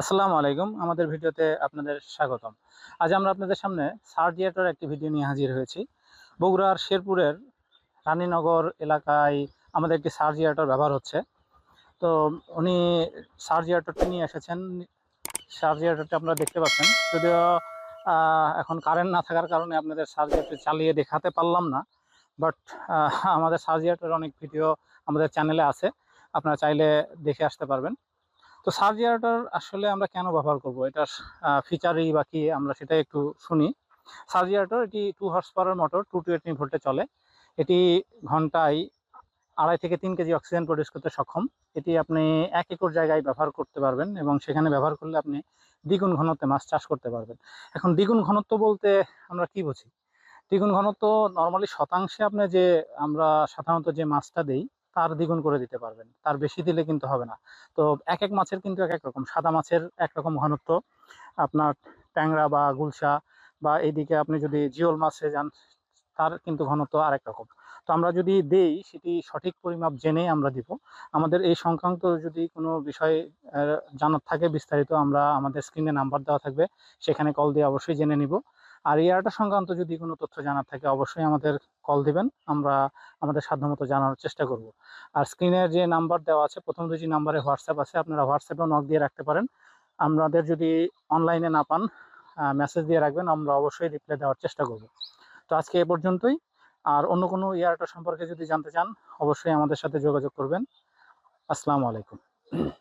আসসালামু আলাইকুম। আমাদের ভিডিওতে আপনাদের স্বাগতম। আজ আমরা আপনাদের সামনে সার্জিয়েটর একটি ভিডিও নিয়ে হাজির হয়েছি। বগুড়ার শেরপুরের রানীনগর এলাকায় আমাদের একটি সার্জিয়েটর ব্যবহার হচ্ছে। তো উনি সার্জিয়েটরটি নিয়ে এসেছেন। সার্জিয়েটরটি আপনারা দেখতে পাচ্ছেন। যদিও এখন কারেন্ট না থাকার কারণে আপনাদের সার্জিয়েটর চালিয়ে দেখাতে পারলাম না। বাট আমাদের সার্জিয়েটর অনেক ভিডিও আমাদের চ্যানেলে আছে। আপনারা চাইলে দেখে আসতে পারবেন। তো সার্জিয়ারটার আসলে আমরা কেন ব্যবহার করব? এটার ফিচারই বা কি আমরা সেটা একটু শুনি। সার্জিয়ারটার এটি two horse power motor two twenty ভোল্টে চলে। এটি ঘন্টায় আড়াই থেকে তিন কেজি অক্সিজেন প্রডিউস করতে সক্ষম। এটি আপনি এক একর জায়গায় ব্যবহার করতে পারবেন এবং সেখানে ব্যবহার করলে আপনি দ্বিগুণ ঘনত্বে মাছ চাষ করতে পারবেন। এখন দ্বিগুণ ঘনত্ব বলতে আমরা কি বুঝি? দ্বিগুণ ঘনত্ব নর্মালি শতাংশে আপনি যে আমরা সাধারণত যে মাছটা দেই তার দ্বিগুণ করে দিতে পারবেন। তার বেশি দিলে কিন্তু হবে না। তো এক এক মাছের কিন্তু এক এক রকম। সাদা মাছের একরকম ঘনত্ব। আপনার ট্যাংরা বা গুলশা বা এইদিকে আপনি যদি জিওল মাছে যান, তার কিন্তু ঘনত্ব আরেক রকম। তো আমরা যদি দেই, সেটি সঠিক পরিমাপ জেনে আমরা দিব। আমাদের এই সংক্রান্ত যদি কোনো বিষয় জানার থাকে বিস্তারিত, আমরা আমাদের স্ক্রিনে নাম্বার দেওয়া থাকবে। সেখানে কল দিয়ে অবশ্যই জেনে নিব। আর এয়ারটা সংক্রান্ত যদি কোনো তথ্য জানার থাকে, অবশ্যই আমাদের কল দিবেন। আমরা আমাদের সাধ্যমতো জানানোর চেষ্টা করব। আর স্ক্রিনের যে নাম্বার দেওয়া আছে, প্রথম দুটি নাম্বারে হোয়াটসঅ্যাপ আছে, আপনারা হোয়াটসঅ্যাপেও নক দিয়ে রাখতে পারেন। আমাদের যদি অনলাইনে না পান মেসেজ দিয়ে রাখবেন, আমরা অবশ্যই রিপ্লাই দেওয়ার চেষ্টা করব। তো আজকে এ পর্যন্তই। আর অন্য কোনো ইয়ারটা সম্পর্কে যদি জানতে চান, অবশ্যই আমাদের সাথে যোগাযোগ করবেন। আসসালামু আলাইকুম।